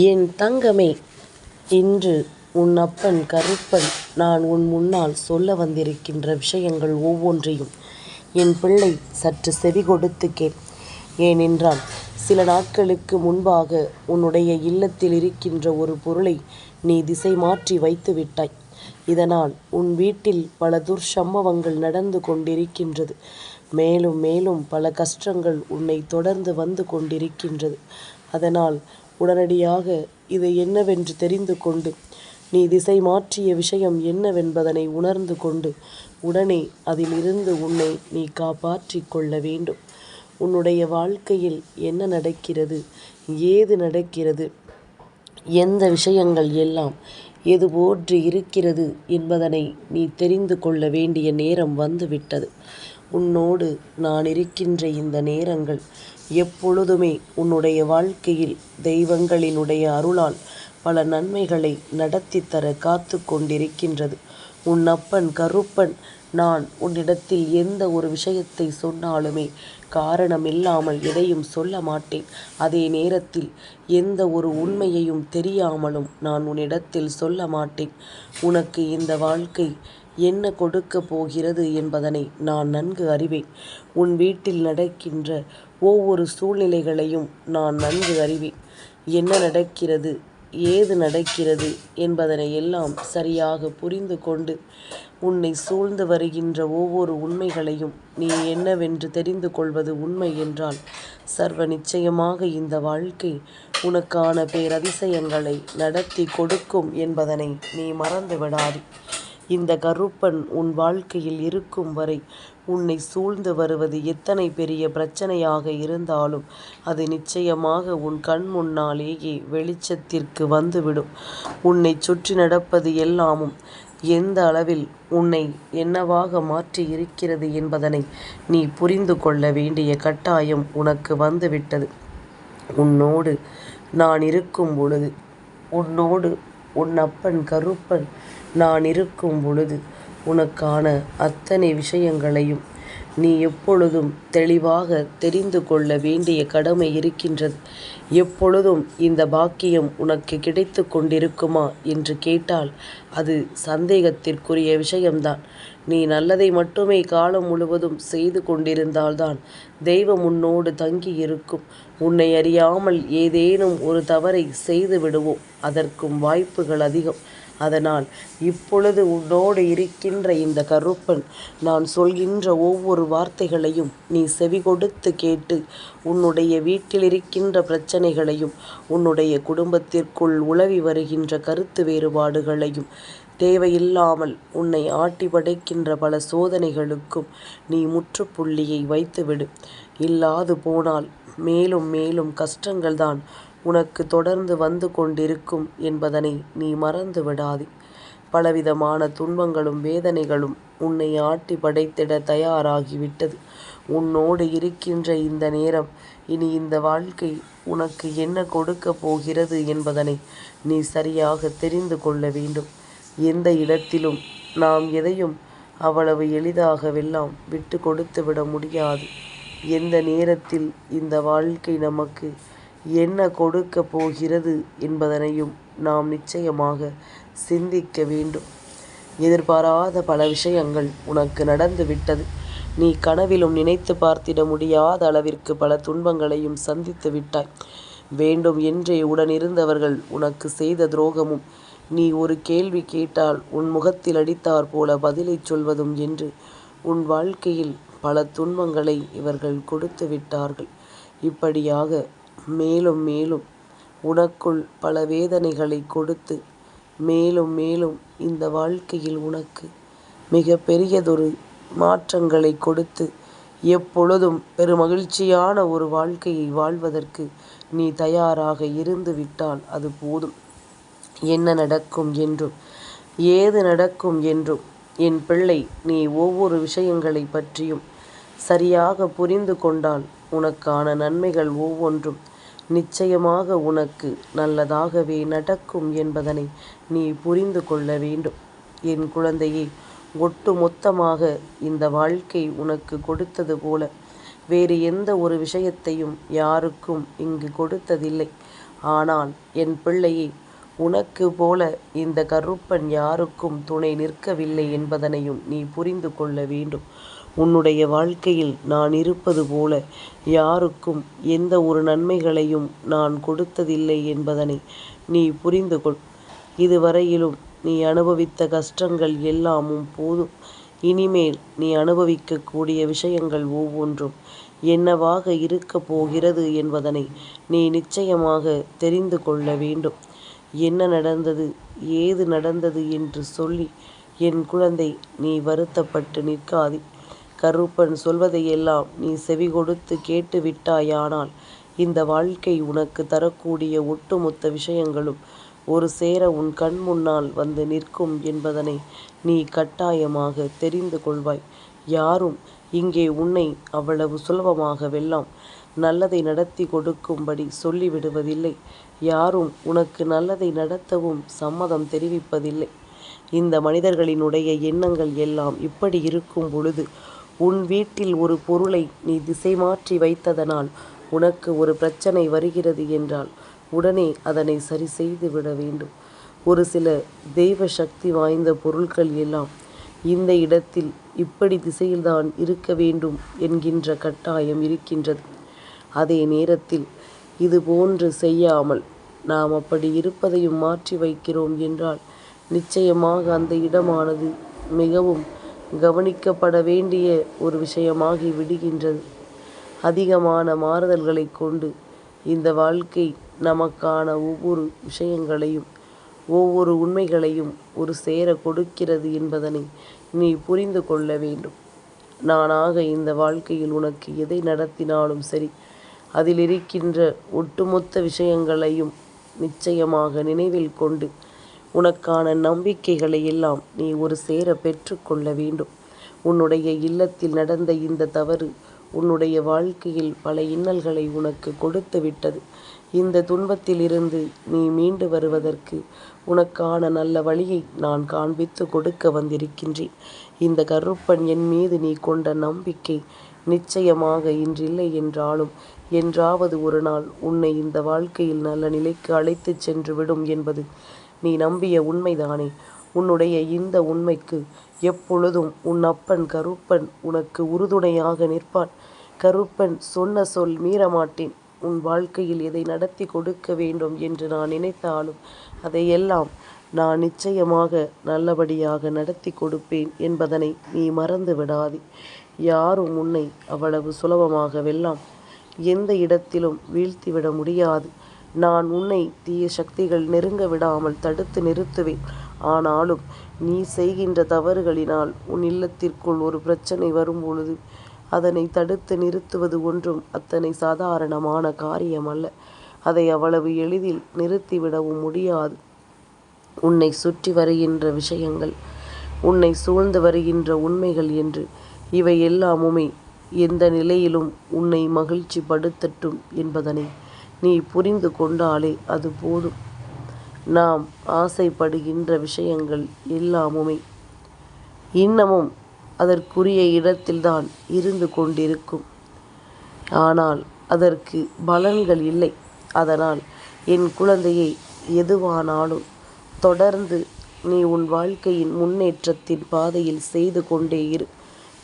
என் தங்கமே இன்று உன் அப்பன் கருப்பன் நான் உன் முன்னால் சொல்ல வந்திருக்கின்ற விஷயங்கள் ஒவ்வொன்றையும் என் பிள்ளை சற்று செவிகொடுத்து கேள். ஏனென்றால் சில நாட்களுக்கு முன்பாக உன்னுடைய இல்லத்தில் இருக்கின்ற ஒரு பொருளை நீ திசை மாற்றி வைத்து விட்டாய். இதனால் உன் வீட்டில் பல துர்சம்பவங்கள் நடந்து கொண்டிருக்கின்றது. மேலும் மேலும் பல கஷ்டங்கள் உன்னை தொடர்ந்து வந்து கொண்டிருக்கின்றது. அதனால் உடனடியாக இது என்னவென்று தெரிந்து கொண்டு நீ திசை மாற்றிய விஷயம் என்னவென்பதனை உணர்ந்து கொண்டு உடனே அதிலிருந்து உன்னை நீ காப்பாற்றிக் கொள்ள வேண்டும். உன்னுடைய வாழ்க்கையில் என்ன நடக்கிறது ஏது நடக்கிறது எந்த விஷயங்கள் எல்லாம் எது போன்று இருக்கிறது என்பதனை நீ தெரிந்து கொள்ள வேண்டிய நேரம் வந்துவிட்டது. உன்னோடு நான் இருக்கின்ற இந்த நேரங்கள் எப்பொழுதுமே உன்னுடைய வாழ்க்கையில் தெய்வங்களினுடைய அருளால் பல நன்மைகளை நடத்தித் தர காத்துக் கொண்டிருக்கின்றது. உன் அப்பன் கருப்பன் நான் உன்னிடத்தில் எந்த ஒரு விஷயத்தை சொன்னாலுமே காரணம் இல்லாமல் எதையும் சொல்ல மாட்டேன். அதே நேரத்தில் எந்த ஒரு உண்மையையும் தெரியாமலும் நான் உன்னிடத்தில் சொல்ல மாட்டேன். உனக்கு இந்த வாழ்க்கை என்ன கொடுக்கப் போகிறது என்பதனை நான் நன்கு அறிவேன். உன் வீட்டில் நடக்கின்ற ஒவ்வொரு சூழ்நிலைகளையும் நான் நன்கு அறிவேன். என்ன நடக்கிறது ஏது நடக்கிறது என்பதனை எல்லாம் சரியாக புரிந்து கொண்டு உன்னை சூழ்ந்து வருகின்ற ஒவ்வொரு உண்மைகளையும் நீ என்னவென்று தெரிந்து கொள்வது உண்மை என்றால் சர்வ நிச்சயமாக இந்த வாழ்க்கை உனக்கான பேரதிசயங்களை நடத்திக் கொடுக்கும் என்பதனை நீ மறந்து விடாதே. இந்த கருப்பன் உன் வாழ்க்கையில் இருக்கும் வரை உன்னை சூழ்ந்து வருவது எத்தனை பெரிய பிரச்சனையாக இருந்தாலும் அது நிச்சயமாக உன் கண் முன்னாலேயே வெளிச்சத்திற்கு வந்துவிடும். உன்னை சுற்றி நடப்பது எல்லாமும் எந்த அளவில் உன்னை என்னவாக மாற்றி இருக்கிறது என்பதனை நீ புரிந்து கொள்ள வேண்டிய கட்டாயம் உனக்கு வந்துவிட்டது. உன்னோடு நான் இருக்கும் பொழுது உன்னோடு உன் அப்பன் கருப்பன் நான் இருக்கும் பொழுது உனக்கான அத்தனை விஷயங்களையும் நீ எப்பொழுதும் தெளிவாக தெரிந்து கொள்ள வேண்டிய கடமை இருக்கின்றது. எப்பொழுதும் இந்த பாக்கியம் உனக்கு கிடைத்து கொண்டிருக்குமா என்று கேட்டால் அது சந்தேகத்திற்குரிய விஷயம்தான். நீ நல்லதை மட்டுமே காலம் முழுவதும் செய்து கொண்டிருந்தால்தான் தெய்வம் உன்னோடு தங்கியிருக்கும். உன்னை அறியாமல் ஏதேனும் ஒரு தவறை செய்து விடுவோம். அதற்கும் வாய்ப்புகள் அதிகம். அதனால் இப்பொழுது உன்னோடு இருக்கின்ற இந்த கருப்பன் நான் சொல்கின்ற ஒவ்வொரு வார்த்தைகளையும் நீ செவி கொடுத்து கேட்டு உன்னுடைய வீட்டில் இருக்கின்ற பிரச்சனைகளையும் உன்னுடைய குடும்பத்திற்குள் உளவி வருகின்ற கருத்து வேறுபாடுகளையும் தேவையில்லாமல் உன்னை ஆட்டி படைக்கின்ற பல சோதனைகளுக்கும் நீ முற்றுப்புள்ளியை வைத்துவிடு. இல்லாது போனால் மேலும் மேலும் கஷ்டங்கள்தான் உனக்கு தொடர்ந்து வந்து கொண்டிருக்கும் என்பதனை நீ மறந்து விடாதே. பலவிதமான துன்பங்களும் வேதனைகளும் உன்னை ஆட்டி படைத்திட தயாராகிவிட்டது. உன்னோடு இருக்கின்ற இந்த நேரம் இனி இந்த வாழ்க்கை உனக்கு என்ன கொடுக்கப் போகிறது என்பதனை நீ சரியாக தெரிந்து கொள்ள வேண்டும். எந்த இடத்திலும் நாம் எதையும் அவ்வளவு எளிதாகவெல்லாம் விட்டுக்கொடுத்து விட முடியாது. எந்த நேரத்தில் இந்த வாழ்க்கை நமக்கு என்ன கொடுக்கப் போகிறது என்பதனையும் நாம் நிச்சயமாக சிந்திக்க வேண்டும். எதிர்பாராத பல விஷயங்கள் உனக்கு நடந்து விட்டது. நீ கனவிலும் நினைத்துப் பார்த்திட முடியாத அளவிற்கு பல துன்பங்களையும் சந்தித்து விட்டாய். வேண்டும் என்றே உடனிருந்தவர்கள் உனக்கு செய்த துரோகமும் நீ ஒரு கேள்வி கேட்டால் உன் முகத்தில் அடித்தாற் போல பதிலைச் சொல்வதும் என்று உன் வாழ்க்கையில் பல துன்பங்களை இவர்கள் கொடுத்து விட்டார்கள். இப்படியாக மேலும் மேலும் உனக்குள் பல வேதனைகளை கொடுத்து மேலும் மேலும் இந்த வாழ்க்கையில் உனக்கு மிக பெரியதொரு மாற்றங்களை கொடுத்து எப்பொழுதும் பெருமகிழ்ச்சியான ஒரு வாழ்க்கையை வாழ்வதற்கு நீ தயாராக இருந்து விட்டால் அது போதும். என்ன நடக்கும் என்றும் ஏது நடக்கும் என்றும் என் பிள்ளை நீ ஒவ்வொரு விஷயங்களைப் பற்றியும் சரியாக புரிந்து கொண்டால் உனக்கான நன்மைகள் ஒவ்வொன்றும் நிச்சயமாக உனக்கு நல்லதாகவே நடக்கும் என்பதனை நீ புரிந்து கொள்ள வேண்டும். என் குழந்தையே ஒட்டு மொத்தமாக இந்த வாழ்க்கை உனக்கு கொடுத்தது போல வேறு எந்த ஒரு விஷயத்தையும் யாருக்கும் இங்கு கொடுத்ததில்லை. ஆனால் என் பிள்ளையே உனக்கு போல இந்த கருப்பன் யாருக்கும் துணை நிற்கவில்லை என்பதனையும் நீ புரிந்து கொள்ள வேண்டும். உன்னுடைய வாழ்க்கையில் நான் இருப்பது போல யாருக்கும் எந்த ஒரு நன்மைகளையும் நான் கொடுத்ததில்லை என்பதனை நீ புரிந்து கொள். இதுவரையிலும் நீ அனுபவித்த கஷ்டங்கள் எல்லாமும் போதும். இனிமேல் நீ அனுபவிக்கக்கூடிய விஷயங்கள் ஒவ்வொன்றும் என்னவாக இருக்கப் போகிறது என்பதனை நீ நிச்சயமாக தெரிந்து கொள்ள வேண்டும். என்ன நடந்தது ஏது நடந்தது என்று சொல்லி என் குழந்தை நீ வருத்தப்பட்டு நிற்காதே. கருப்பன் சொல்வதையெல்லாம் நீ செவி கொடுத்து கேட்டு விட்டாயானால் இந்த வாழ்க்கை உனக்கு தரக்கூடிய ஒட்டுமொத்த விஷயங்களும் ஒரு சேர உன் கண் முன்னால் வந்து நிற்கும் என்பதனை நீ கட்டாயமாக தெரிந்து கொள்வாய். யாரும் இங்கே உன்னை அவ்வளவு சுலபமாக வெல்லாம் நல்லதை நடத்தி கொடுக்கும்படி சொல்லிவிடுவதில்லை. யாரும் உனக்கு நல்லதை நடத்தவும் சம்மதம் தெரிவிப்பதில்லை. இந்த மனிதர்களினுடைய எண்ணங்கள் எல்லாம் இப்படி இருக்கும் பொழுது உன் வீட்டில் ஒரு பொருளை நீ திசை மாற்றி வைத்ததனால் உனக்கு ஒரு பிரச்சனை வருகிறது என்றால் உடனே அதனை சரி செய்து விட வேண்டும். ஒரு சில தெய்வ சக்தி வாய்ந்த பொருட்கள் எல்லாம் இந்த இடத்தில் இப்படி திசையில்தான் இருக்க வேண்டும் என்கின்ற கட்டாயம் இருக்கின்றது. அதே நேரத்தில் இது போன்று செய்யாமல் நாம் அப்படி இருப்பதையும் மாற்றி வைக்கிறோம் என்றால் நிச்சயமாக அந்த இடமானது மிகவும் கவனிக்கப்பட வேண்டிய ஒரு விஷயமாகி விடுகின்றது. அதிகமான மாறுதல்களைக் கொண்டு இந்த வாழ்க்கை நமக்கான ஒவ்வொரு விஷயங்களையும் ஒவ்வொரு உண்மைகளையும் ஒரு சேர கொடுக்கிறது என்பதனை நீ புரிந்து கொள்ள வேண்டும். நானாக இந்த வாழ்க்கையில் உனக்கு எதை நடத்தினாலும் சரி அதில் இருக்கின்ற ஒட்டுமொத்த விஷயங்களையும் நிச்சயமாக நினைவில் கொண்டு உனக்கான நம்பிக்கைகளை எல்லாம் நீ ஒரு சேர பெற்றுக்கொள்ள வேண்டும். உன்னுடைய இல்லத்தில் நடந்த இந்த தவறு உன்னுடைய வாழ்க்கையில் பல இன்னல்களை உனக்கு கொடுத்து விட்டது. இந்த துன்பத்திலிருந்து நீ மீண்டு வருவதற்கு உனக்கான நல்ல வழியை நான் காண்பித்து கொடுக்க வந்திருக்கின்றேன். இந்த கருப்பன் என் மீது நீ கொண்ட நம்பிக்கை நிச்சயமாக இன்றில்லை என்றாலும் என்றாவது ஒரு நாள் உன்னை இந்த வாழ்க்கையில் நல்ல நிலைக்கு அழைத்துச் சென்று விடும் என்பது நீ நம்பிய உண்மைதானே. உன்னுடைய இந்த உண்மைக்கு எப்பொழுதும் உன் அப்பன் கருப்பன் உனக்கு உறுதுணையாக நிற்பான். கருப்பன் சொன்ன சொல் மீறமாட்டேன். உன் வாழ்க்கையில் எதை நடத்தி கொடுக்க வேண்டும் என்று நான் நினைத்தாலும் அதையெல்லாம் நான் நிச்சயமாக நல்லபடியாக நடத்தி கொடுப்பேன் என்பதனை நீ மறந்து விடாதே. யாரும் உன்னை அவ்வளவு சுலபமாக வெல்லாம் எந்த இடத்திலும் வீழ்த்திவிட முடியாது. நான் உன்னை தீய சக்திகள் நெருங்க விடாமல் தடுத்து நிறுத்துவேன். ஆனாலும் நீ செய்கின்ற தவறுகளினால் உன் இல்லத்திற்குள் ஒரு பிரச்சனை வரும்பொழுது அதனை தடுத்து நிறுத்துவது ஒன்றும் அத்தனை சாதாரணமான காரியம் அல்ல அதை அவ்வளவு எளிதில் நிறுத்திவிடவும் முடியாது. உன்னை சுற்றி வருகின்ற விஷயங்கள் உன்னை சூழ்ந்து வருகின்ற உண்மைகள் என்று இவை எல்லாமுமே எந்த நிலையிலும் உன்னை மகிழ்ச்சி படுத்தட்டும் என்பதனை நீ புரிந்து கொண்டாலே அது போதும். நாம் ஆசைப்படுகின்ற விஷயங்கள் எல்லாமுமே இன்னமும் அதற்குரிய இடத்தில்தான் இருந்து கொண்டிருக்கும். ஆனால் அதற்கு பலன்கள் இல்லை. அதனால் என் குழந்தையை எதுவானாலும் தொடர்ந்து நீ உன் வாழ்க்கையின் முன்னேற்றத்தின் பாதையில் செய்து கொண்டே இரு.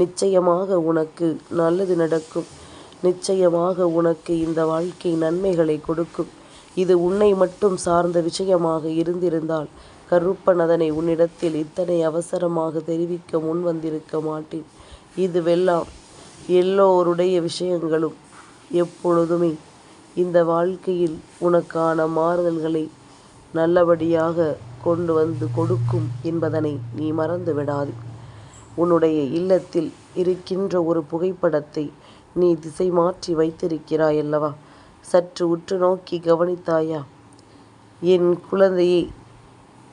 நிச்சயமாக உனக்கு நல்லது நடக்கும். நிச்சயமாக உனக்கு இந்த வாழ்க்கை நன்மைகளை கொடுக்கும். இது உன்னை மட்டும் சார்ந்த விஷயமாக இருந்திருந்தால் கருப்பன் அதனை உன்னிடத்தில் இத்தனை அவசரமாக தெரிவிக்க முன் வந்திருக்க மாட்டேன். இதுவெல்லாம் எல்லோருடைய விஷயங்களும் எப்பொழுதுமே இந்த வாழ்க்கையில் உனக்கான மாறுதல்களை நல்லபடியாக கொண்டு வந்து கொடுக்கும் என்பதனை நீ மறந்து விடாது உன்னுடைய இல்லத்தில் இருக்கின்ற ஒரு புகைப்படத்தை நீ திசை மாற்றி வைத்திருக்கிறாய் அல்லவா? சற்று உற்று நோக்கி கவனித்தாயா? என் குழந்தையை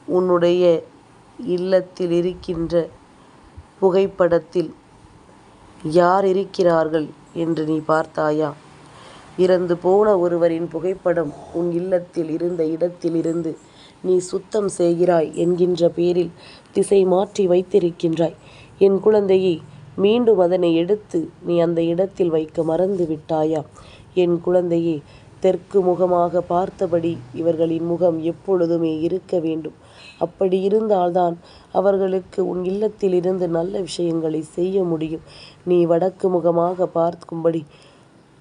உன்னுடைய இல்லத்தில் இருக்கின்ற புகைப்படத்தில் யார் இருக்கிறார்கள் என்று நீ பார்த்தாயா? இறந்து போன ஒருவரின் புகைப்படம் உன் இல்லத்தில் இருந்த இடத்திலிருந்து நீ சுத்தம் செய்கிறாய் என்கின்ற பேரில் திசை மாற்றி வைத்திருக்கின்றாய். என் குழந்தையை மீண்டும் அதனை எடுத்து நீ அந்த இடத்தில் வைக்க மறந்து விட்டாயா? என் குழந்தையே தெற்கு முகமாக பார்த்தபடி இவர்களின் முகம் எப்பொழுதுமே இருக்க வேண்டும். அப்படி இருந்தால்தான் அவர்களுக்கு உன் இல்லத்திலிருந்து நல்ல விஷயங்களை செய்ய முடியும். நீ வடக்கு முகமாக பார்க்கும்படி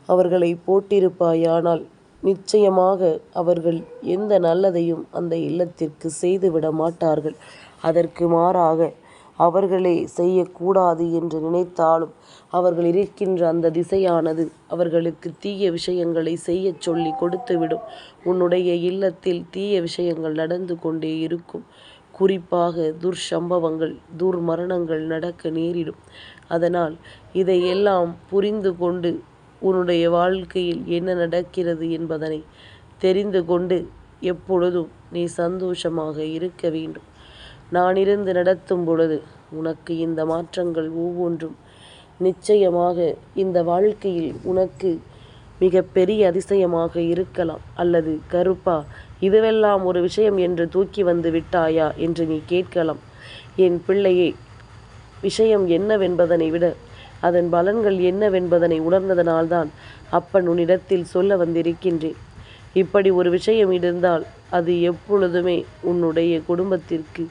அவர்களை போட்டிருப்பாயானால் நிச்சயமாக அவர்கள் எந்த நல்லதையும் அந்த இல்லத்திற்கு செய்துவிட மாட்டார்கள். அதற்கு மாறாக அவர்களே செய்யக்கூடாது என்று நினைத்தாலும் அவர்கள் இருக்கின்ற அந்த திசையானது அவர்களுக்கு தீய விஷயங்களை செய்யச் சொல்லி கொடுத்துவிடும். உன்னுடைய இல்லத்தில் தீய விஷயங்கள் நடந்து கொண்டே இருக்கும். குறிப்பாக துர்சம்பவங்கள் துர்மரணங்கள் நடக்க நேரிடும். அதனால் இதையெல்லாம் புரிந்து கொண்டு உன்னுடைய வாழ்க்கையில் என்ன நடக்கிறது என்பதனை தெரிந்து கொண்டு எப்பொழுதும் நீ சந்தோஷமாக இருக்க வேண்டும். நான் இருந்து நடத்தும் பொழுது உனக்கு இந்த மாற்றங்கள் ஒவ்வொன்றும் நிச்சயமாக இந்த வாழ்க்கையில் உனக்கு மிக பெரிய அதிசயமாக இருக்கலாம். அல்லது கருப்பா இதுவெல்லாம் ஒரு விஷயம் என்று தூக்கி வந்து விட்டாயா? என்று நீ கேட்கலாம். என் பிள்ளையே விஷயம் என்னவென்பதனை விட அதன் பலன்கள் என்னவென்பதனை உணர்ந்ததனால்தான் அப்பன் உன்னிடத்தில் சொல்ல வந்திருக்கின்றேன். இப்படி ஒரு விஷயம் இருந்தால் அது எப்பொழுதுமே உன்னுடைய குடும்பத்திற்கு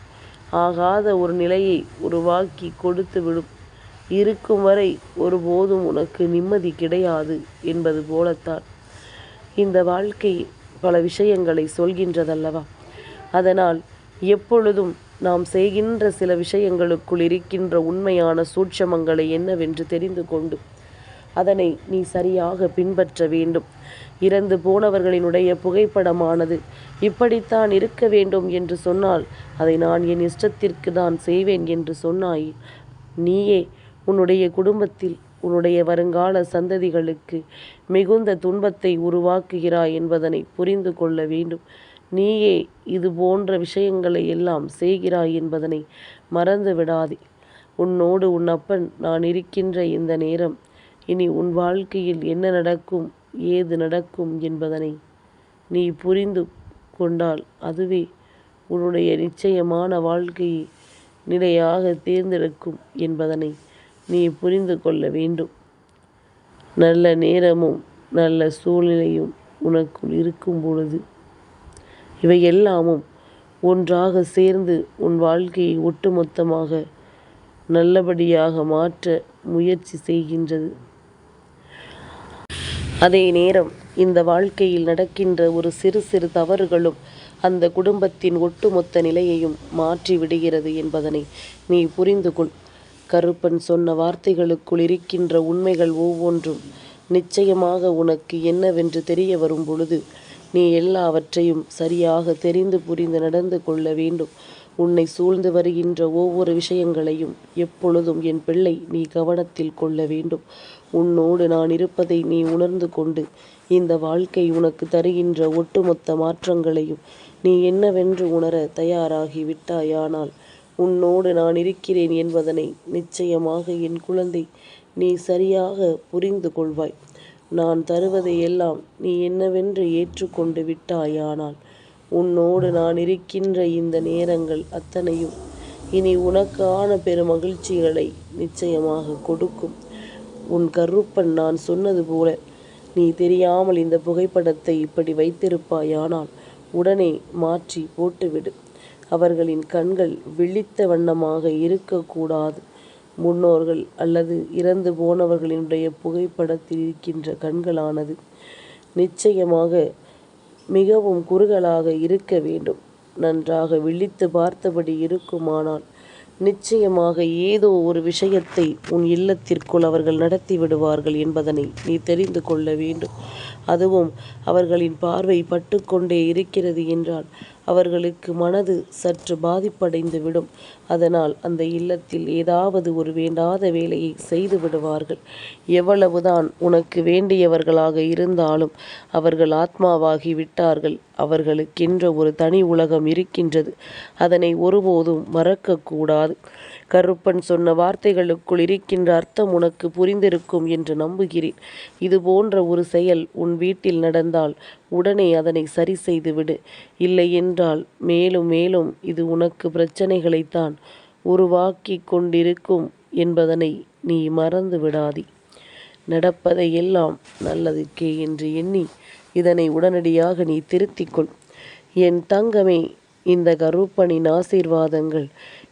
ஆகாத ஒரு நிலையை உருவாக்கி கொடுத்து விடும் இருக்கும் வரை ஒருபோதும் உனக்கு நிம்மதி கிடையாது என்பது போலத்தான். இந்த வாழ்க்கை பல விஷயங்களை சொல்கின்றதல்லவா? அதனால் எப்பொழுதும் நாம் செய்கின்ற சில விஷயங்களுக்குள் இருக்கின்ற உண்மையான சூட்சமங்களை என்னவென்று தெரிந்து கொண்டு அதனை நீ சரியாக பின்பற்ற வேண்டும். இறந்து போனவர்களினுடைய புகைப்படமானது இப்படித்தான் இருக்க வேண்டும் என்று சொன்னால் அதை நான் என் இஷ்டத்திற்கு தான் செய்வேன் என்று சொன்னாய். நீயே உன்னுடைய குடும்பத்தில் உன்னுடைய வருங்கால சந்ததிகளுக்கு மிகுந்த துன்பத்தை உருவாக்குகிறாய் என்பதனை புரிந்து கொள்ள வேண்டும். நீயே இது போன்ற விஷயங்களை எல்லாம் செய்கிறாய் என்பதனை மறந்து விடாதே உன்னோடு உன் அப்பன் நான் இருக்கின்ற இந்த நேரம் இனி உன் வாழ்க்கையில் என்ன நடக்கும் ஏது நடக்கும் என்பதனை நீ புரிந்து கொண்டால் அதுவே உன்னுடைய நிச்சயமான வாழ்க்கையை நிலையாக தேர்ந்தெடுக்கும் என்பதனை நீ புரிந்து கொள்ள வேண்டும். நல்ல நேரமும் நல்ல சூழ்நிலையும் உனக்குள் இருக்கும் பொழுது இவை எல்லாமும் ஒன்றாக சேர்ந்து உன் வாழ்க்கையை ஒட்டுமொத்தமாக நல்லபடியாக மாற்ற முயற்சி செய்கின்றது. அதே நேரம் இந்த வாழ்க்கையில் நடக்கின்ற ஒரு சிறு சிறு தவறுகளும் அந்த குடும்பத்தின் ஒட்டுமொத்த நிலையையும் மாற்றி விடுகிறது என்பதனை நீ புரிந்து கொள். கருப்பன் சொன்ன வார்த்தைகளுக்குள் இருக்கின்ற உண்மைகள் ஒவ்வொன்றும் நிச்சயமாக உனக்கு என்னவென்று தெரிய வரும் பொழுது நீ எல்லாவற்றையும் சரியாக தெரிந்து புரிந்து நடந்து கொள்ள வேண்டும். உன்னை சூழ்ந்து வருகின்ற ஒவ்வொரு விஷயங்களையும் எப்பொழுதும் என் பிள்ளை நீ கவனத்தில் கொள்ள வேண்டும். உன்னோடு நான் இருப்பதை நீ உணர்ந்து கொண்டு இந்த வாழ்க்கை உனக்கு தருகின்ற ஒட்டுமொத்த மாற்றங்களையும் நீ என்னவென்று உணர தயாராகி விட்டாயானால் உன்னோடு நான் இருக்கிறேன் என்பதனை நிச்சயமாக என் குழந்தை நீ சரியாக புரிந்து கொள்வாய். நான் தருவதை எல்லாம் நீ என்னவென்று ஏற்றுக்கொண்டு விட்டாயானால் உன்னோடு நான் இருக்கின்ற இந்த நேரங்கள் அத்தனையும் இனி உனக்கான பெருமகிழ்ச்சிகளை நிச்சயமாக கொடுக்கும். உன் கருப்பன் நான் சொன்னது போல நீ தெரியாமல் இந்த புகைப்படத்தை இப்படி வைத்திருப்பாயானால் உடனே மாற்றி போட்டுவிடு. அவர்களின் கண்கள் விழித்த வண்ணமாக இருக்கக்கூடாது. முன்னோர்கள் அல்லது இறந்து போனவர்களினுடைய புகைப்படத்தில் இருக்கின்ற கண்களானது நிச்சயமாக மிகவும் குறுகலாக இருக்க வேண்டும். நன்றாக விழித்து பார்த்தபடி இருக்குமானால் நிச்சயமாக ஏதோ ஒரு விஷயத்தை உன் இல்லத்திற்குள் அவர்கள் நடத்தி விடுவார்கள் என்பதனை நீ தெரிந்து கொள்ள வேண்டும். அதுவும் அவர்களின் பார்வை பட்டுக்கொண்டே இருக்கிறது என்றால் அவர்களுக்கு மனது சற்று பாதிப்படைந்துவிடும். அதனால் அந்த இல்லத்தில் ஏதாவது ஒரு வேண்டாத வேலையை செய்து விடுவார்கள். எவ்வளவுதான் உனக்கு வேண்டியவர்களாக இருந்தாலும் அவர்கள் ஆத்மாவாகி விட்டார்கள். அவர்களுக்கென்ற ஒரு தனி உலகம் இருக்கின்றது. அதனை ஒருபோதும் மறக்கக்கூடாது. கருப்பன் சொன்ன வார்த்தைகளுக்குள் இருக்கின்ற அர்த்தம் உனக்கு புரிந்திருக்கும் என்று நம்புகிறேன். இது போன்ற ஒரு செயல் உன் வீட்டில் நடந்தால் உடனே அதனை சரி செய்து விடு இல்லை என்றால் மேலும் மேலும் இது உனக்கு பிரச்சனைகளைத்தான் உருவாக்கி கொண்டிருக்கும் என்பதனை நீ மறந்து விடாதி. நடப்பதை எல்லாம் நல்லதுக்கே என்று எண்ணி இதனை உடனடியாக நீ திருத்திக்கொள் என் தங்கமே இந்த கருப்பனின் ஆசீர்வாதங்கள்